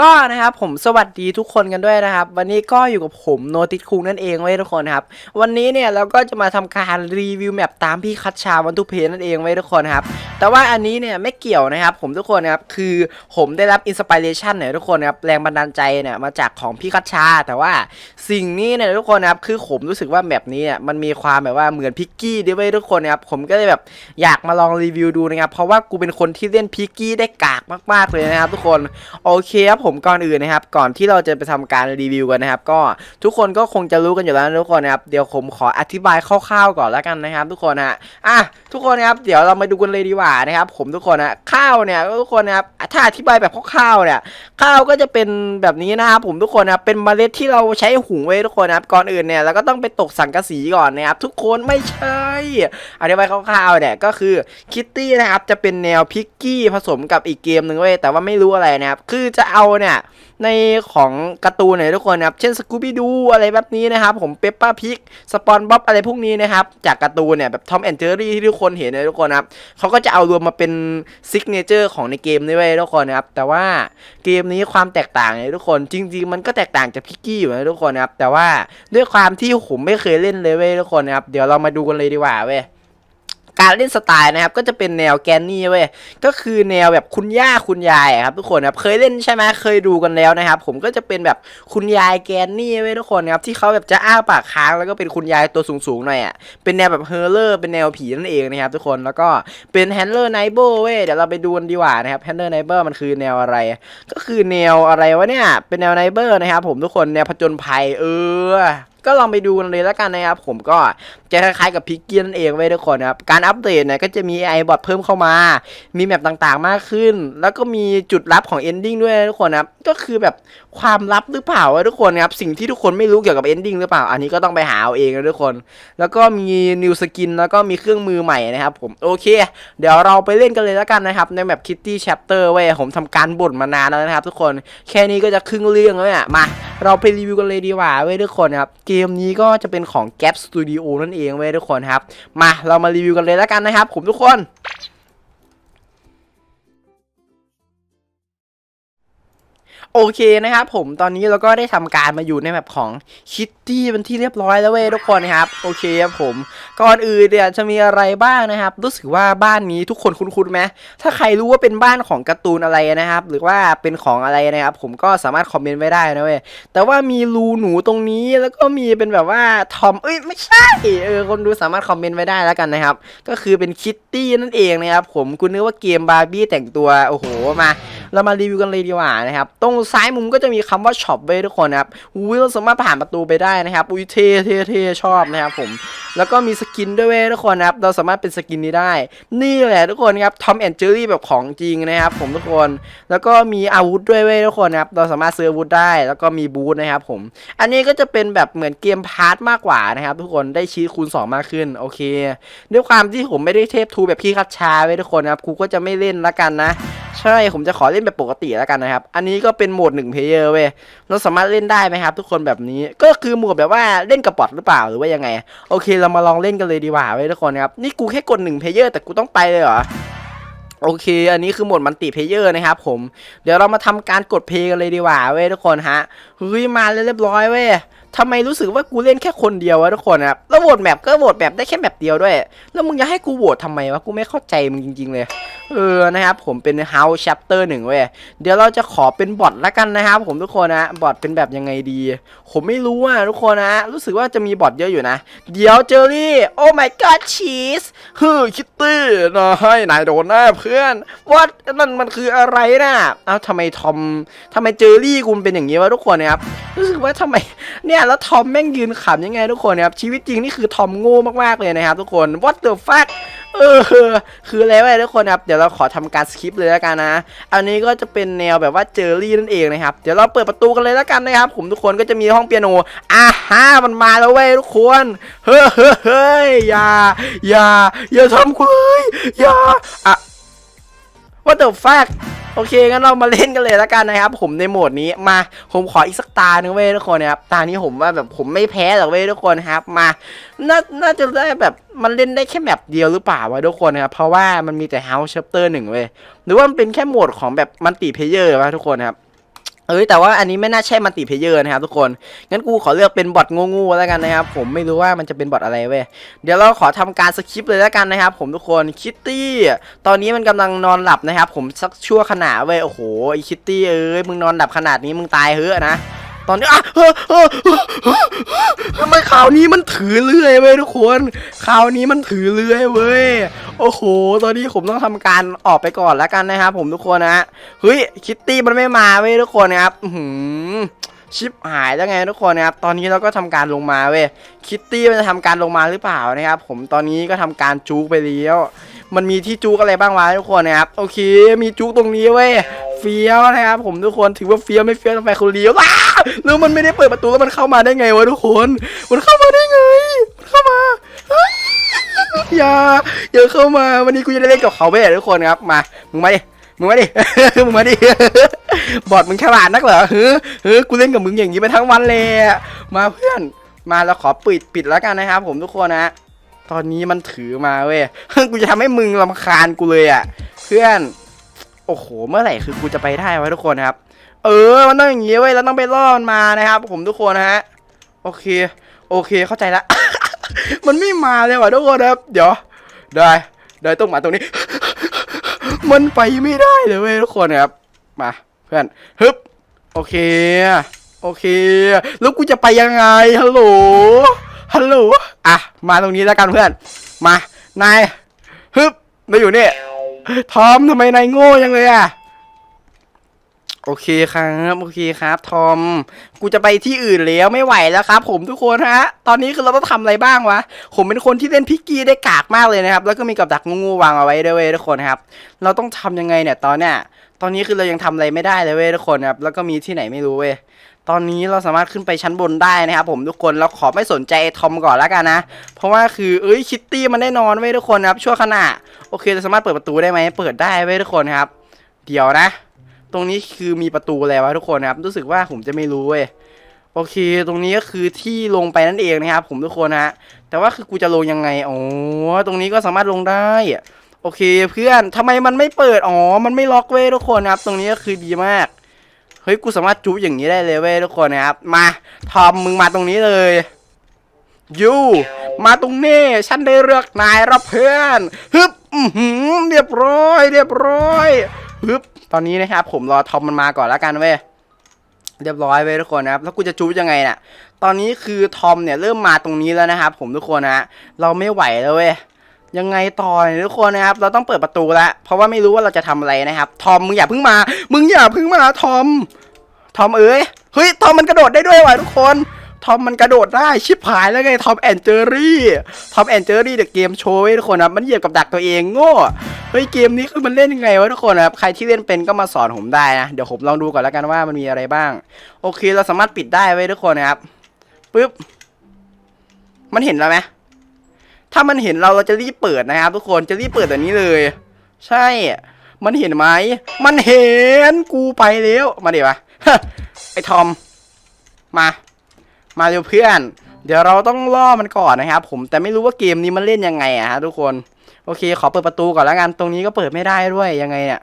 ก็นะครับผมสวัสดีทุกคนกันด้วยนะครับ วันนี้ก็อยู่กับผมโนติคุงนั่นเองไว้ทุกคนครับ วันนี้เนี่ยเราก็จะมาทำการรีวิวแมปตามพี่คัตชาวันทุเพนั่นเองไว้ทุกคนครับ แต่ว่าอันนี้เนี่ยไม่เกี่ยวนะครับ ผมทุกคนนะครับคือผมได้รับอินสปิเรชันเนี่ยทุกคนครับแรงบันดาลใจเนี่ยมาจากของพี่คัตชา แต่ว่าสิ่งนี้เนี่ยทุกคนครับคือผมรู้สึกว่าแมปนี้เนี่ยมันมีความแบบว่าเหมือนพิกกี้ด้วยเว้ทุกคนครับผมก็เลยแบบอยากมาลองรีวิวดูนะครับเพราะว่ากูเป็นคนที่เล่นพิกกี้ได้กากมาก ๆเลยนะครับทุกคนโอเคครับผมก่อนอื่นนะครับ ก่อนที่เราจะไปทำการรีวิวกันนะครับ ก็ทุกคนก็คงจะรู้กันอยู่แล้วทุกคนนะครับเดี๋ยวผมขออธิบายคร่าวๆก่อนแล้วกันนะครับ ทุกคนฮะอะทุกคนนะครับเดี๋ยวเรามาดูกันเลยดีกว่านะครับ ผมทุกคนนะข้าวเนี่ยทุกคนนะครับถ้าอธิบายแบบคร่าวๆเนี่ยข้าวก็จะเป็นแบบนี้นะครับผมทุกคนนะครับเป็นเมล็ดที่เราใช้หุงไว้ทุกคนนะครับก่อนอื่นเนี่ยเราก็ต้องไปตกสังกะสีก่อนนะครับทุกคนไม่ใช่อธิบายคร่าวๆเนี่ยก็คือคิตตี้นะครับจะเป็นแนวพิกกี้ผสมกับอีกเกมหนึ่งเว้ยแต่ว่าไม่รู้อะไรนะครับคือจะเอาเนี่ยในของการ์ตูนเนี่ยทุกคนนะครับเช่นสกูบี้ดูอะไรแบบนี้นะครับผมเปปป้าพิกสปอนบ๊อบอะไรพวกนี้นะครับจากการ์ตูนเนี่ยแบบทอมแอนเจอรี่ที่ทุกคนเห็นเนี่ยทุกคนนะครับเขาก็จะเอารวมมาเป็นซิกเนเจอร์ของในเกมนี้เว้ยทุกคนนะครับแต่ว่าเกมนี้ความแตกต่างเนี่ยทุกคนจริง ๆ มันก็แตกต่างจากพิกกี้อยู่นะทุกคนนะครับแต่ว่าด้วยความที่ผมไม่เคยเล่นเลยเว้ยทุกคนนะครับเดี๋ยวเรามาดูกันเลยดีกว่าเว้ย การเล่นสไตล์นะครับก็จะเป็นแนวแกนนี่เว้ยก็คือแนวแบบคุณย่าคุณยายครับทุกคนครับเคยเล่นใช่ไหมเคยดูกันแล้วนะครับ ผมก็จะเป็นแบบคุณยายแกนนี่เว้ยทุกคนครับที่เขาแบบจะอ้าปากค้างแล้วก็เป็นคุณยายตัวสูงๆหน่อยอะเป็นแนวแบบเฮอร์เลอร์เป็นแนวผีนั่นเองนะครับทุกคนแล้วก็เป็นแฮนเลอร์ไนเบอร์เว้ยเดี๋ยวเราไปดูกันดีกว่านะครับแฮนเลอร์ไนเบอร์มันคือแนวอะไร ก็คือแนวอะไรวะเนี่ยเป็นแนวไนเบอร์นะครับผมทุกคนแนวผจญภัยเออ ก็ลองไปดูกันเลยแล้วกันนะครับ ผมก็จะคล้ายๆกับพิกเกียนนั่นเองไว้ทุกคนนะครับ การอัปเดตเนี่ยก็จะมีไอบอทเพิ่มเข้ามา มีแมปต่างๆมากขึ้น แล้วก็มีจุดลับของเอนดิ้งด้วยทุกคนนะครับ ก็คือแบบความลับหรือเปล่าทุกคนนะครับ สิ่งที่ทุกคนไม่รู้เกี่ยวกับเอนดิ้งหรือเปล่า อันนี้ก็ต้องไปหาเอาเองนะทุกคน แล้วก็มีนิวสกินแล้วก็มีเครื่องมือใหม่นะครับ ผม โอเค เดี๋ยวเราไปเล่นกันเลยแล้วกันนะครับ ในแบบคิตตี้แชปเตอร์เว้ผมทำการบ่นมานานแล้วนะครับ ทุกคน แค่นี้ก็จะครึ่งเรื่องแล้วเนี่ย มา เราไปรีวิวกันเลยดีกว่าเว้ยทุกคนครับ เกมนี้ก็จะเป็นของ Gap Studio นั่นเองเว้ยทุกคนครับ มาเรามารีวิวกันเลยแล้วกันนะครับผมทุกคน โอเคนะครับผมตอนนี้เราก็ได้ทำการมาอยู่ในแบบของคิตตี้เป็นที่เรียบร้อยแล้วเว้ยทุกคนนะครับ โอเคครับผม ก่อนอื่นเนี่ยจะมีอะไรบ้างนะครับ รู้สึกว่าบ้านนี้ทุกคนคุ้นๆไหมถ้าใครรู้ว่าเป็นบ้านของการ์ตูนอะไรนะครับ หรือว่าเป็นของอะไรนะครับ ผมก็สามารถคอมเมนต์ไว้ได้นะเว้ยแต่ว่ามีรูหนูตรงนี้แล้วก็มีเป็นแบบว่าทอมเอ้ยไม่ใช่เออคนดูสามารถคอมเมนต์ไว้ได้แล้วกันนะครับ ก็คือเป็นคิตตี้นั่นเองนะครับผมกูนึกว่าเกมบาร์บี้แต่งตัวโอ้โหมา เรามารีวิวกันเลยดีกว่านะครับตรงซ้ายมุมก็จะมีคำว่าช็อปไว้ทุกคนนะครับอุ้ยเราสามารถผ่านประตูไปได้นะครับอุ้ยเท่เท่เท่ชอบนะครับผมแล้วก็มีสกินด้วยเว้ทุกคนนะครับเราสามารถเป็นสกินนี้ได้ นี่แหละทุกคนครับทอมแอนเจอรี่แบบของจริงนะครับผมทุกคนแล้วก็มีอาวุธด้วยเว้ทุกคนนะครับเราสามารถซื้ออาวุธได้ แล้วก็มีบูทนะครับผมอันนี้ก็จะเป็นแบบเหมือนเกมพาร์ทมากกว่านะครับ ทุกคนได้ชีทคูณ 2 มากขึ้นโอเค ด้วยความที่ผมไม่ได้เทพทูแบบพี่คัดชาไว้ทุกคนครับกูก็จะไม่เล่นละกันนะ ใช่ผมจะขอเล่นแบบปกติแล้วกันนะครับ อันนี้ก็เป็นโหมดหนึ่งเพลเยอร์เว้ยเราสามารถเล่นได้ไหมครับ ทุกคนแบบนี้ก็คือโหมดแบบว่าเล่นกับบอทหรือเปล่าหรือว่ายังไง โอเคเรามาลองเล่นกันเลยดีกว่าเว้ยทุกคนครับนี่กูแค่กดหนึ่งเพลเยอร์แต่กูต้องไปเลยเหรอโอเค อันนี้คือโหมดมันติเพลเยอร์นะครับผม เดี๋ยวเรามาทำการกดเพลย์กันเลยดีกว่าเว้ยทุกคนฮะ เฮ้ยมาเลยเรียบร้อยเว้ย ทำไมรู้สึกว่ากูเล่นแค่คนเดียววะทุกคนนะครับแล้วโหวตแมปก็โหวตแมปได้แค่แมปเดียวด้วย แล้วมึงจะให้กูโหวตทำไมวะกูไม่เข้าใจมึงจริง ๆ เลยเออนะครับผมเป็น House Chapter 1เว้ยเดี๋ยวเราจะขอเป็นบอทละกันนะครับผมทุกคนนะบอทเป็นแบบยังไงดี ผมไม่รู้อะทุกคนนะรู้สึกว่าจะมีบอทเยอะอยู่นะ เดี๋ยวเจอรี่ โอ้ my god ชีสเฮ้ยคิตตี้นะให้นายโดนหน้าเพื่อนวัดนั่นมันคืออะไรนะเอ้าทำไมทอมทำไมเจอรี่กูมันเป็นอย่างนี้วะทุกคนนะครับรู้สึกว่าทำไมเนี่ยแล้วทอมแม่งยืนขำยังไงทุกคนนะครับชีวิตจริงนี่คือทอมโง่มากๆเลยนะครับทุกคน what the fuck เออคืออะไรวะทุกคนครับเดี๋ยวเราขอทำการสคิปเลยแล้วกันนะ อันนี้ก็จะเป็นแนวแบบว่าเจอรี่นั่นเองนะครับเดี๋ยวเราเปิดประตูกันเลยแล้วกันนะครับ ผมทุกคนก็จะมีห้องเปียโนอ่าฮะมันมาแล้วเว้ยทุกคนเฮ้ยเฮ้ยเฮ้ยอย่าอย่าอย่าทำกูเลยอย่าอะ what the fuck โอเคงั้นเรามาเล่นกันเลยแล้วกันนะครับผมในโหมดนี้มาผมขออีกสักตาหนึ่งเว้ยทุกคนนะครับตานี้ผมว่าแบบผมไม่แพ้หรอกเว้ยทุกคนครับมาน่าน่าจะได้แบบมันเล่นได้แค่แมปเดียวหรือเปล่าวะทุกคนนะครับเพราะว่ามันมีแต่ House Chapter หนึ่งเว้ยหรือว่ามันเป็นแค่โหมดของแบบมันติเพเยอร์วะทุกคนครับ เอ้ยแต่ว่าอันนี้ไม่น่าใช่มัลติเพเยอร์นะครับทุกคน งั้นกูขอเลือกเป็นบอทงูๆแล้วกันนะครับ ผมไม่รู้ว่ามันจะเป็นบอทอะไรเว้ย เดี๋ยวเราขอทำการสคริปต์เลยแล้วกันนะครับ ผมทุกคนคิตตี้ ตอนนี้มันกำลังนอนหลับนะครับ ผมสักชั่วขณะเว้ย โอ้โหไอคิตตี้เอ้ยมึงนอนหลับขนาดนี้มึงตายเฮ้อนะ ตอนนี้อะทำไมข่าวนี้มันถือเลื่อยเว้ยทุกคนข่าวนี้มันถือเลื่อยเว้ยโอ้โห ตอนนี้ผมต้องทำการออกไปก่อนแล้วกันนะครับผมทุกคนนะเฮ้ยคิตตี้มันไม่มาเว้ยทุกคนนะครับหือชิปหายแล้วไงทุกคนนะครับ ตอนนี้เราก็ทำการลงมาเว้ย คิตตี้มันจะทำการลงมาหรือเปล่านะครับ ผมตอนนี้ก็ทำการจูกไปแล้ว มันมีที่จูกอะไรบ้างวะทุกคนนะครับ โอเค มีจูกตรงนี้เว้ย เฟี้ยวนะครับผมทุกคนถือว่าเฟี้ยวไม่เฟี้ยวทำไมคนเลี้ยวว้าแล้วมันไม่ได้เปิดประตูแล้วมันเข้ามาได้ไงวะทุกคน มันเข้ามาได้ไงมันเข้ามาอย่าอย่าเข้ามาวันนี้กูจะได้เล่นกับเขาไปเลยทุกคนครับมามึงมาดิมึงมาดิ มึงมาดิ บอดมึงฉลาดนักเหรอเฮ้ยเฮ้ยกูเล่นกับมึงอย่างนี้ไปทั้งวันเลยมาเพื่อน มาเราขอปิดปิดแล้วกันนะครับผมทุกคนนะ ตอนนี้มันถือมาเว้ย กูจะทำให้มึงรำคาญกูเลยอะ เพื่อน โอ้โห เมื่อไหร่คือกูจะไปได้วะทุกคนครับ เออ มันต้องอย่างงี้เว้ยแล้วต้องไปล่อมันมานะครับ ผมทุกคนนะฮะ โอเค โอเค เข้าใจละ มันไม่มาเลยว่ะทุกคนครับ เดี๋ยว ได้ ได้ต้องมาตรงนี้ มันไปไม่ได้เลยเว้ยทุกคนครับ มา เพื่อน ฮึบ โอเค โอเค แล้วกูจะไปยังไง ฮัลโหล ฮัลโหล อะ มาตรงนี้แล้วกันเพื่อน มา นาย ฮึบมาอยู่นี่ ทอมทำไมนายโง่ยังเลยอะ โอเคครับโอเคครับ ทอม กูจะไปที่อื่นแล้วไม่ไหวแล้วครับ ผมทุกคนฮะ ตอนนี้คือเราต้องทำอะไรบ้างวะ ผมเป็นคนที่เล่นพิกกี้ได้กากมากเลยนะครับ แล้วก็มีกับดักงูวางเอาไว้ด้วยเว้ยทุกคนครับ เราต้องทำยังไงเนี่ยตอนเนี้ย ตอนนี้คือเรายังทำอะไรไม่ได้เลยเว้ยทุกคนครับ แล้วก็มีที่ไหนไม่รู้เว้ย ตอนนี้เราสามารถขึ้นไปชั้นบนได้นะครับผมทุกคนเราขอไม่สนใจทอมก่อนแล้วกันนะ เพราะว่าคือเอ้ยคิตตี้มันได้นอนเว้ทุกคนครับชั่วขณะโอเคเราสามารถเปิดประตูได้ไหมเปิดได้เว้ทุกคนครับ เดี๋ยวนะ ตรงนี้คือมีประตูอะไรวะทุกคนนะครับ รู้สึกว่าผมจะไม่รู้เว้ยโอเค ตรงนี้ก็คือที่ลงไปนั่นเองนะครับ ผมทุกคนนะฮะแต่ว่าคือกูจะลงยังไงอ๋อตรงนี้ก็สามารถลงได้โอเคเพื่อนทำไมมันไม่เปิดอ๋อมันไม่ล็อกเว้ยทุกคนนะครับ ตรงนี้ก็คือดีมาก ฮ้ยกูสามารถจูบอย่างนี้ได้เลยเว้ยทุกคนนะครับ มาทอมมึงมาตรงนี้เลยยูมาตรงนี้ฉันได้เลือกนายรับเพื่อนฮึบเรียบร้อย เรียบร้อยฮึบตอนนี้นะครับ ผมรอทอมมันมาก่อนแล้วกันเว้ยเรียบร้อยเว้ยทุกคนนะครับแล้วกูจะจูบยังไงน่ะ ตอนนี้คือทอมเนี่ยเริ่มมาตรงนี้แล้วนะครับผมทุกคนนะเราไม่ไหวแล้วเว้ย ยังไงต่อยทุกคนนะครับ เราต้องเปิดประตูแล้วเพราะว่าไม่รู้ว่าเราจะทำอะไรนะครับ ทอมมึงอย่าเพิ่งมา มึงอย่าเพิ่งมาทอม ทอมเอ้ย เฮ้ย ทอมมันกระโดดได้ด้วยว่ะทุกคน ทอมมันกระโดดได้ชิบหายแล้วไง ทอมแอนเจอรี่ ทอมแอนเจอรี่เดอะเกมโชว์ทุกคนนะมันเหยียบกับดักตัวเองโง่ เฮ้ยเกมนี้คือมันเล่นยังไงวะทุกคนครับ ใครที่เล่นเป็นก็มาสอนผมได้นะ เดี๋ยวผมลองดูก่อนแล้วกันว่ามันมีอะไรบ้าง โอเค เราสามารถปิดได้ไว้ยทุกคนนะครับ ปึ๊บ มันเห็นเราไหม ถ้ามันเห็นเราเราจะรีบเปิดนะครับ ทุกคนจะรีบเปิดแบบนี้เลย ใช่ มันเห็นไหม มันเห็นกูไปแล้วมาเดี๋ยวะไอทอม มา มาเร็วเพื่อน เดี๋ยวเราต้องล่อมันก่อนนะครับผมแต่ไม่รู้ว่าเกมนี้มันเล่นยังไงอะฮะทุกคนโอเค ขอเปิดประตูก่อนแล้วกันตรงนี้ก็เปิดไม่ได้ด้วยยังไงเนี่ย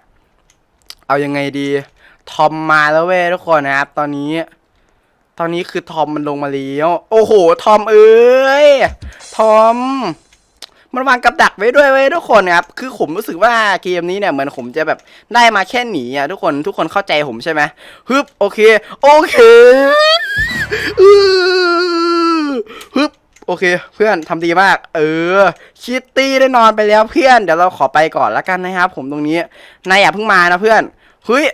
เอายังไงดี ทอมมาแล้วเว้ยทุกคนนะครับ ตอนนี้ ตอนนี้คือทอมมันลงมาแล้วโอ้โห ทอมเอ้ย ทอม มันวางกับดักไว้ด้วยเว้ยทุกคนนะครับ คือผมรู้สึกว่าเกมนี้เนี่ยเหมือนผมจะแบบได้มาแค่หนีอะทุกคน ทุกคนเข้าใจผมใช่ไหมฮึบโอเค โอเคฮึบโอเค เพื่อนทำดีมาก เออ คิตตี้ได้นอนไปแล้วเพื่อน เดี๋ยวเราขอไปก่อนละกันนะครับ ผมตรงนี้ นายอย่าเพิ่งมานะเพื่อน เฮ้ย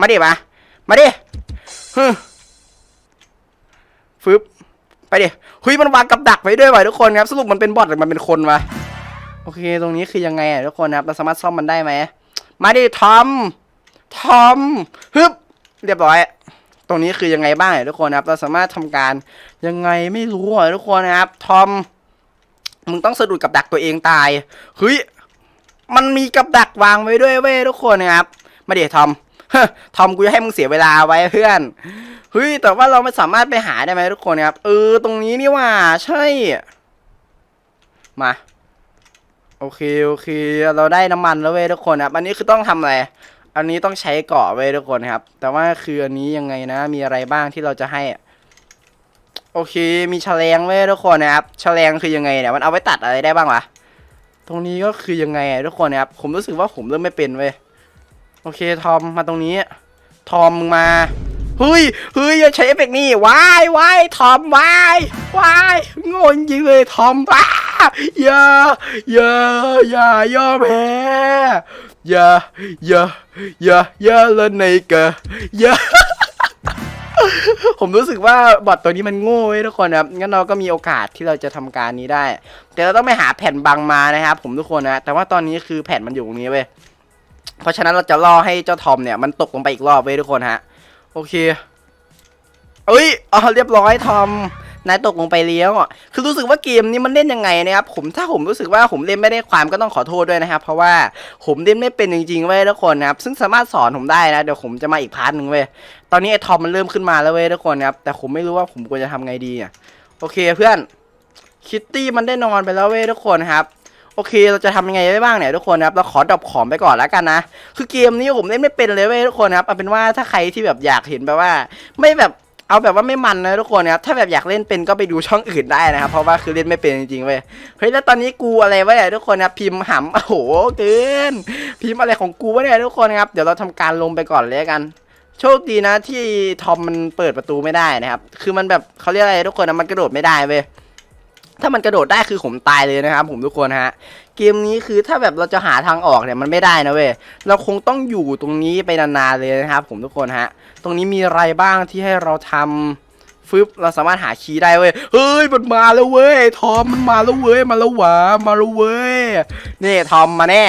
มาดิมามาดิฮึ ฟึบไปดิเฮ้ยมันวางกับดักไว้ด้วยว่ะทุกคนครับ สรุปมันเป็นบอทหรือมันเป็นคนวะโอเค ตรงนี้คือยังไงอะทุกคนครับเราสามารถซ่อมมันได้ไหมมาดิทอมทอมฮึบเรียบร้อย ตรงนี้คือยังไงบ้างอะทุกคนครับ เราสามารถทำการยังไงไม่รู้อะทุกคนนะครับทอมมึงต้องสะดุดกับดักตัวเองตายเฮ้ยมันมีกับดักวางไว้ด้วยเว้ยทุกคนนะครับมาเดี๋ยวทอมฮ้อทอมกูจะให้มึงเสียเวลาไว้เพื่อน เฮ้ย แต่ว่าเราไม่สามารถไปหาได้ไหมทุกคนครับ เออ ตรงนี้นี่ว่า ใช่ มา โอเค โอเค เราได้น้ำมันแล้วเว้ยทุกคนครับ อันนี้คือต้องทำอะไร อันนี้ต้องใช้เกาะไว้ทุกคนครับ แต่ว่าคืออันนี้ยังไงนะ มีอะไรบ้างที่เราจะให้อะโอเค มีแฉลงไว้ทุกคนนะครับแฉลงคือยังไงเนี่ย มันเอาไว้ตัดอะไรได้บ้างวะ ตรงนี้ก็คือยังไงทุกคนนะครับ ผมรู้สึกว่าผมเริ่มไม่เป็นเว้ย โอเค ทอม มาตรงนี้ ทอมมึงมา เฮ้ยเฮ้ยอย่าใช้เอฟเฟกต์นี่วายวายทอมวายวายโง่จริงเลยทอมว้าอย่าอย่าอย่ายอมแพ้อย่าอย่าอย่าอย่าเละในกะอย่าผมรู้สึกว่าบอทตัวนี้มันโง่เว้ยทุกคนนะครับ งั้นเราก็มีโอกาสที่เราจะทำการนี้ได้ แต่เราต้องไปหาแผ่นบังมานะครับผมทุกคนนะ แต่ว่าตอนนี้คือแผ่นมันอยู่ตรงนี้เว้ย เพราะฉะนั้นเราจะล่อให้เจ้าทอมเนี่ยมันตกลงไปอีกรอบเว้ยทุกคนฮะ โอเค เอ้ยอ๋อเรียบร้อยทอมนายตกลงไปเลี้ยวอะ คือรู้สึกว่าเกมนี้มันเล่นยังไงนะครับ ผมถ้าผมรู้สึกว่าผมเล่นไม่ได้ความก็ต้องขอโทษด้วยนะครับ เพราะว่าผมเล่นไม่เป็นจริงๆเว้ยทุกคนนะครับ ซึ่งสามารถสอนผมได้นะ เดี๋ยวผมจะมาอีกพาร์ทหนึ่งเว้ย ตอนนี้ไอ้ทอมมันเริ่มขึ้นมาแล้วเว้ยทุกคนนะครับ แต่ผมไม่รู้ว่าผมควรจะทำไงดีอะ โอเคเพื่อน คิตตี้มันได้นอนไปแล้วเว้ยทุกคนครับ โอเค เราจะทำยังไงได้บ้างเนี่ยทุกคนครับ เราขอดรอปของไปก่อนแล้วกันนะ คือเกมนี้ผมเล่นไม่เป็นเลยเว้ยทุกคนครับ เอาเป็นว่าถ้าใครที่แบบอยากเห็นแบบว่า ไม่แบบเอาแบบว่าไม่มันนะทุกคนครับ ถ้าแบบอยากเล่นเป็นก็ไปดูช่องอื่นได้นะครับ เพราะว่าคือเล่นไม่เป็นจริงๆเว้ย เฮ้ยแล้วตอนนี้กูอะไรวะเนี่ยทุกคนครับพิมพ์หำโอ้โหเกิน พิมพ์อะไรของกูวะเนี่ยทุกคนครับ เดี๋ยวเราทำการลงไปก่อนเลยกันโชคดีนะที่ทอมมันเปิดประตูไม่ได้นะครับ คือมันแบบเขาเรียกอะไรทุกคนนะมันกระโดดไม่ได้เว้ย ถ้ามันกระโดดได้คือผมตายเลยนะครับ ผมทุกคนฮะ เกมนี้คือถ้าแบบเราจะหาทางออกเนี่ยมันไม่ได้นะเว้ย เราคงต้องอยู่ตรงนี้ไปนานๆเลยนะครับ ผมทุกคนฮะ ตรงนี้มีอะไรบ้างที่ให้เราทำฟึบเราสามารถหาคีย์ได้เว้ย เฮ้ย มันมาแล้วเว้ย ทอมมันมาแล้วเว้ย มาแล้วหวามาแล้วเว้ย นี่ทอมมาแน่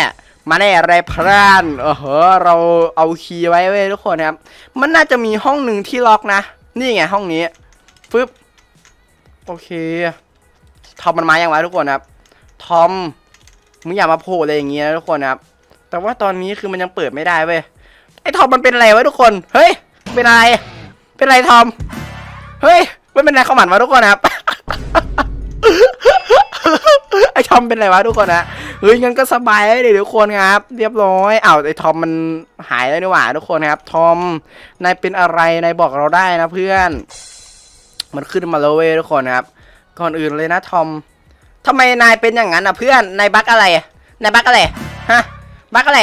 มาแน่ไรพรานเออเหอเราเอาคีย์ไว้เว้ยทุกคนครับ มันน่าจะมีห้องหนึ่งที่ล็อกนะ นี่ไงห้องนี้ฟึบโอเค ทอมมันมาอย่างไรทุกคนครับ ทอมมึงอย่ามาโผล่อะไรอย่างเงี้ยนะทุกคนครับ แต่ว่าตอนนี้คือมันยังเปิดไม่ได้เว้ย ไอ้ทอมมันเป็นอะไรวะทุกคน เฮ้ย เป็นอะไร เป็นอะไรทอม เฮ้ยไม่เป็นไรเข้าหมันมาทุกคนครับ ไอ้ทอมเป็นอะไรวะทุกคนนะเฮ้ยงั้นก็สบายเลยทุกคนครับ เรียบร้อยอ้าวไอ้ทอมมันหายแล้วนี่หว่าทุกคนครับ ทอม นายเป็นอะไร นายบอกเราได้นะเพื่อน มันขึ้นมาแล้วเว้ยทุกคนครับ ก่อนอื่นเลยนะทอมทำไมนายเป็นอย่างนั้นอะเพื่อน นายบักอะไร นายบักอะไร ฮะ บักอะไร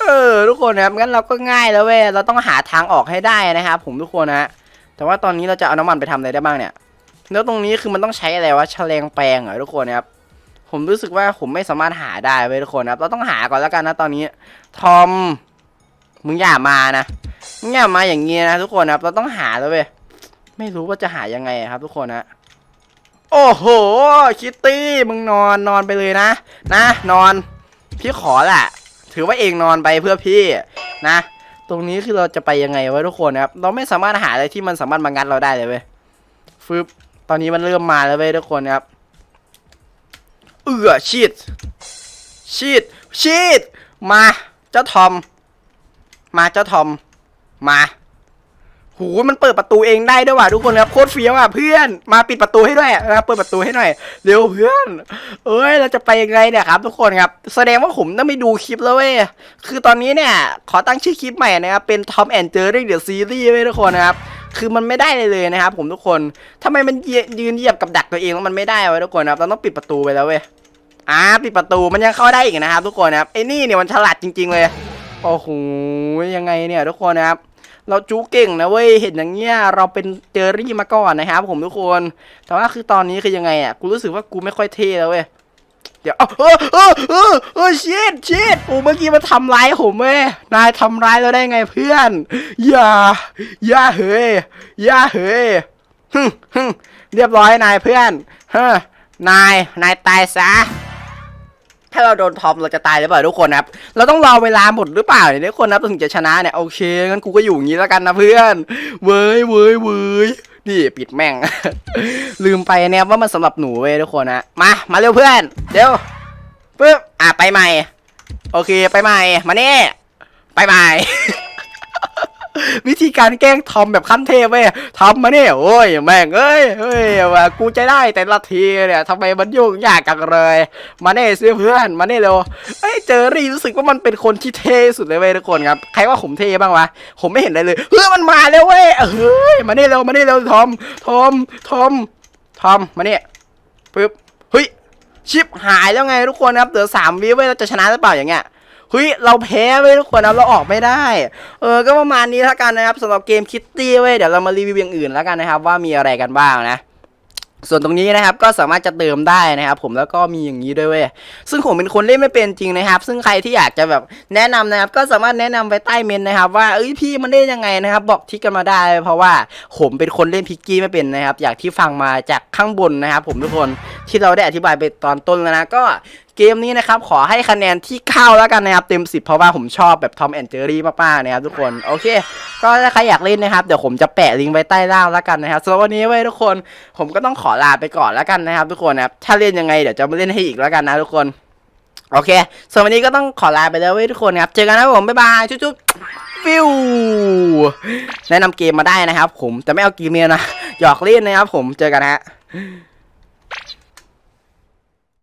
เออ ทุกคนนะครับ งั้นเราก็ง่ายแล้วเว้ย เราต้องหาทางออกให้ได้นะครับผมทุกคนนะแต่ว่าตอนนี้เราจะเอาน้ำมันไปทำอะไรได้บ้างเนี่ย แล้วตรงนี้คือมันต้องใช้อะไรวะแฉลงแปลงเหรอทุกคนนะครับ ผมรู้สึกว่าผมไม่สามารถหาได้เว้ยทุกคนนะครับ เราต้องหาก่อนแล้วกันนะตอนนี้ ทอม มึงอย่ามานะ มึงอย่ามาอย่างเงี้ยนะทุกคนนะครับ เราต้องหาแล้วเว้ย ไม่รู้ว่าจะหายังไงครับ ทุกคนนะ โอ้โห คิตตี้ มึงนอนนอนไปเลยนะ นะ นอน พี่ขอแหละถือว่าเองนอนไปเพื่อพี่นะ ตรงนี้คือเราจะไปยังไงวะทุกคนนะครับ เราไม่สามารถหาอะไรที่มันสามารถมางัดเราได้เลยเว้ยฟึบตอนนี้มันเริ่มมาแล้วเว้ยทุกคนนะครับ เอือชีดชีดชีดมา เจ้าทอม มาเจ้าทอม มา โหมันเปิดประตูเองได้ด้วยว่ะทุกคนครับโคตรเฟี้ยวอะเพื่อนมาปิดประตูให้ด้วยนะครับเปิดประตูให้หน่อยเร็วเพื่อน เอ้ยเราจะไปยังไงเนี่ยครับ ทุกคนครับแสดงว่าผมต้องไปดูคลิปแล้วเว้ยคือตอนนี้เนี่ยขอตั้งชื่อคลิปใหม่นะครับเป็น Tom and Jerry The Series เว้ยทุกคนนะครับคือมันไม่ได้เลยเลยนะครับผมทุกคนทำไมมันยืนเหยียบกับดักตัวเองแล้วมันไม่ได้วะทุกคนครับเราต้องปิดประตูไปแล้วเว้ยอ่าปิดประตูมันยังเข้าได้อีกนะครับ ทุกคนนะครับไอ้นี่เนี่ยมันฉลาดจริง ๆ เลยโอ้โหยังไงเนี่ยทุกคนนะครับ เราจูเก่งนะเว้ย เห็นอย่างเงี้ยเราเป็นเจอรี่มาก่อนนะครับผมทุกคน แต่ว่าคือตอนนี้คือยังไงอะ กูรู้สึกว่ากูไม่ค่อยเท่แล้วเว้ย เดี๋ยว เออเออเออเออชิดชิดโอ้เมื่อกี้มาทำร้ายผมเว้ย นายทำร้ายเราได้ไงเพื่อน อย่า อย่าเฮ้ย อย่าเฮ้ยฮึฮึเรียบร้อยนายเพื่อน เฮ้นาย นายตายซะ ถ้าเราโดนทอมเราจะตายหรือเปล่าทุกคนครับ เราต้องรอเวลาหมดหรือเปล่าเนี่ยทุกคนนะถึงจะชนะเนี่ยโอเคงั้นกูก็อยู่อย่างนี้แล้วกันนะเพื่อน เว้ยเว้ยเว้ยนี่ปิดแม่ง ลืมไปเนี่ยว่ามันสำหรับหนูเว้ยทุกคนนะมา มาเร็วเพื่อน เดี๋ยวปึ๊บอะไปใหม่ โอเคไปใหม่ มาเนี่ไปใหม่ วิธีการแกล้งทอมแบบขั้นเทพเว้ยทอมมาเนี่ยโอ้ยแม่งเอ้ยเฮ้ยว่ากูใจได้แต่ละทีเนี่ยทำไมมันยุ่งยากจังเลย มาเนี่ยซื้อเพื่อนมาเนี่ยเร็วเอ้ยเจอรี่รู้สึกว่ามันเป็นคนที่เท่สุดเลยเว้ยทุกคนครับใครว่าผมเท่บ้างวะผมไม่เห็นอะไรเลยเฮ้ยมันมาแล้วเว้ยเฮ้ยมาเนี่ยเร็วมาเนี่ยเร็วทอมทอมทอมทอมมาเนี่ยปึ๊บเฮ้ยชิปหายแล้วไงทุกคนครับเหลือสามวิเว้ยเราจะชนะหรือเปล่าอย่างเงี้ย เฮ้ยเราแพ้เวทุกคนนะเราออกไม่ได้ เออก็ประมาณนี้ล้วกันนะครับสำหรับเกมคิตตี้เว้ยเดี๋ยวเรามารีวิวอย่างอื่นแล้วกันนะครับว่ามีอะไรกันบ้างนะส่วนตรงนี้นะครับก็สามารถจะเติมได้นะครับผมแล้วก็มีอย่างนี้ด้วยเว้ยซึ่งผมเป็นคนเล่นไม่เป็นจริงนะครับ ซึ่งใครที่อยากจะแบบแนะนำนะครับ ก็สามารถแนะนำไปใต้เมนนะครับ ว่าเอ้ยพี่มันเล่นยังไงนะครับ บอกทิกกันมาได้ เพราะว่าผมเป็นคนเล่นพิกกี้ไม่เป็นนะครับ อยากที่ฟังมาจากข้างบนนะครับ ผมทุกคนที่เราได้อธิบายไปตอนต้นแล้วนะก็ เกมนี้นะครับ ขอให้คะแนนที่เข้าแล้วกันนะครับ เต็ม 10 เพราะว่าผมชอบแบบทอมแอนเจอรี่มากๆนะครับทุกคน โอเค ก็ถ้าใครอยากเล่นนะครับ เดี๋ยวผมจะแปะลิงก์ไว้ใต้ล่างแล้วกันนะครับสำหรับวันนี้ไว้ยทุกคน ผมก็ต้องขอลาไปก่อนแล้วกันนะครับ ทุกคนนะครับ ถ้าเล่นยังไงเดี๋ยวจะมาเล่นให้อีกแล้วกันนะทุกคน โอเคส่วนวันนี้ก็ต้องขอลาไปแล้วเว้ยทุกคนครับ เจอกันนะผมบ๊ายบายจุ๊บๆฟิวแนะนำเกมมาได้นะครับ ผมแต่ไม่เอาเกมเมียนะหยอกเล่นนะครับ ผมเจอกันนะฮะ